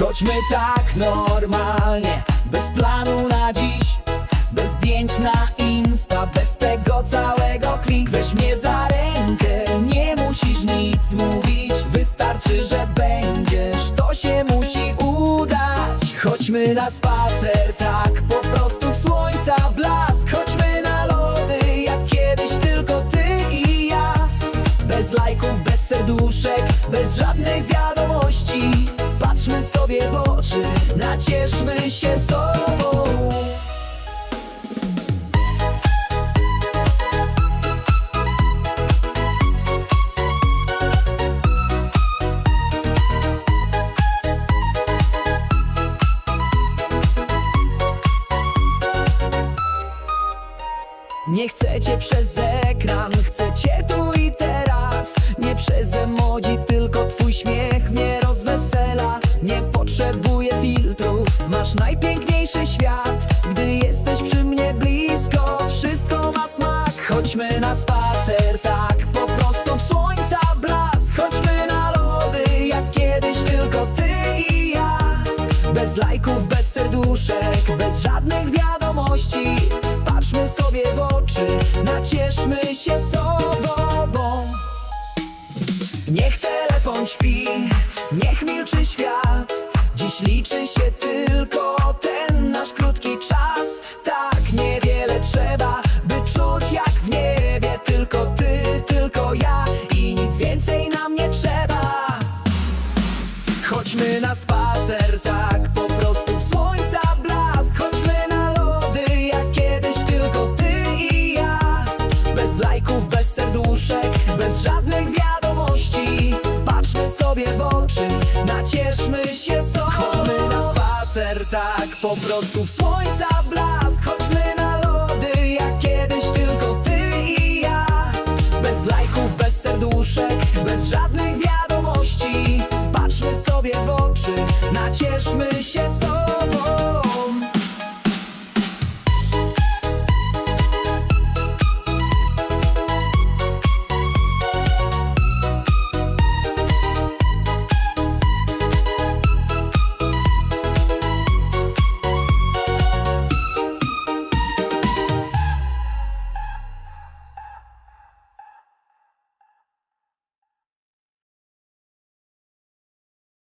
Chodźmy tak normalnie, bez planu na dziś Bez zdjęć na Insta, bez tego całego klik. Weź mnie za rękę, nie musisz nic mówić Wystarczy, że będziesz, to się musi udać. Chodźmy na spacer, tak po prostu w słońca blask. Chodźmy na lody, jak kiedyś tylko ty i ja. Bez lajków, bez serduszek, bez żadnych wiadomości Patrzmy sobie w oczy, nacieszmy się sobą. Nie chcecie przez ekran, chcecie tu i teraz. Nie przez emoji, tylko twój śmiech mnie najpiękniejszy świat. Gdy jesteś przy mnie blisko, wszystko ma smak. Chodźmy na spacer, tak po prostu w słońca blask. Chodźmy na lody, jak kiedyś tylko ty i ja. Bez lajków, bez serduszek, bez żadnych wiadomości. Patrzmy sobie w oczy, nacieszmy się sobą Niech telefon śpi, niech milczy świat Dziś liczy się tylko ten nasz krótki czas. Tak niewiele trzeba, by czuć jak w niebie. Tylko ty, tylko ja i nic więcej nam nie trzeba. Chodźmy na spacer, tak po prostu w słońca blask. Chodźmy na lody, jak kiedyś tylko ty i ja. Bez lajków, bez serduszek, bez żadnych wiadomości. Patrzmy sobie w oczy, nacieszmy się tak po prostu w słońca blask. Chodźmy na lody, jak kiedyś tylko ty i ja. Bez lajków, bez serduszek, bez żadnych wiadomości. Patrzmy sobie w oczy, nacieszmy się sobą